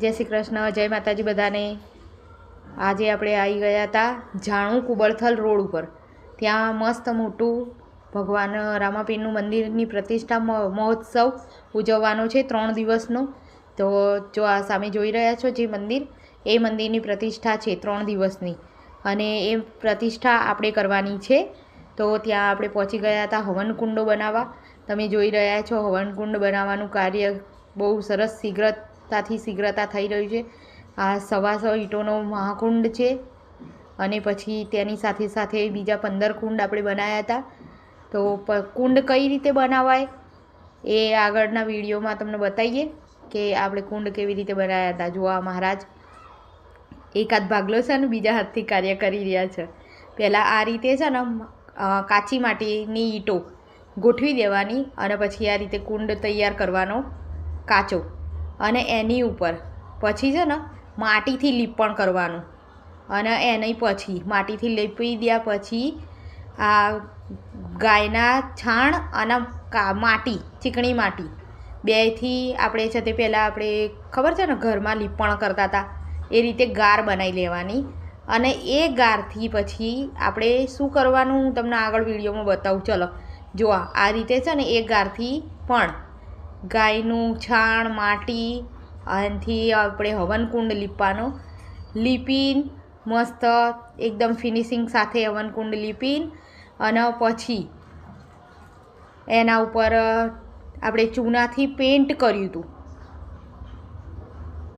જય શ્રી કૃષ્ણ, જય માતાજી બધાને. આજે આપણે આવી ગયા હતા જાણું કુબળથલ રોડ ઉપર. ત્યાં મસ્ત મોટું ભગવાન રામાપીરનું મંદિરની પ્રતિષ્ઠા મહોત્સવ ઉજવવાનો છે ત્રણ દિવસનો. તો જો આ સામે જોઈ રહ્યા છો જે મંદિર, એ મંદિરની પ્રતિષ્ઠા છે ત્રણ દિવસની. અને એ પ્રતિષ્ઠા આપણે કરવાની છે. તો ત્યાં આપણે પહોંચી ગયા હતા હવનકુંડો બનાવવા. તમે જોઈ રહ્યા છો હવનકુંડ બનાવવાનું કાર્ય બહુ સરસ શીઘ્રતાથી શીઘ્રતા થઈ રહ્યું છે. આ સવાસો ઈંટોનો મહાકુંડ છે અને પછી તેની સાથે સાથે બીજા પંદર કુંડ આપણે બનાવ્યા હતા. તો કુંડ કઈ રીતે બનાવાય એ આગળના વિડીયોમાં તમને બતાવીએ કે આપણે કુંડ કેવી રીતે બનાવ્યા હતા. જો મહારાજ. એકાદ ભાગલો છે ને બીજા હાથથી કાર્ય કરી રહ્યા છે. પહેલાં આ રીતે છે ને કાચી માટીની ઈંટો ગોઠવી દેવાની અને પછી આ રીતે કુંડ તૈયાર કરવાનો કાચો. અને એની ઉપર. પછી છે ને, માટીથી લીપણ કરવાનું. અને એની પછી, માટીથી લીપી દ્યા પછી આ ગાયના છાણ અને માટી, ચીકણી માટી. બેથી આપણે છે તે પહેલાં આપણે ખબર છે ને, ઘરમાં લીપણ કરતા હતા. એ રીતે ગાર બનાવી લેવાની. અને એ ગારથી પછી આપણે શું કરવાનું? હું તમને આગળ વિડીયોમાં બતાવું. ચલો. જો આ રીતે છે ને, એ ગારથી પણ ગાયનું છાણ, માટી, આનાથી આપણે હવનકુંડ લીપવાનો. લીપીન, મસ્ત, એકદમ ફિનિશિંગ સાથે હવનકુંડ લીપીન અને પછી એના ઉપર આપણે ચૂનાથી પેન્ટ કર્યું હતું.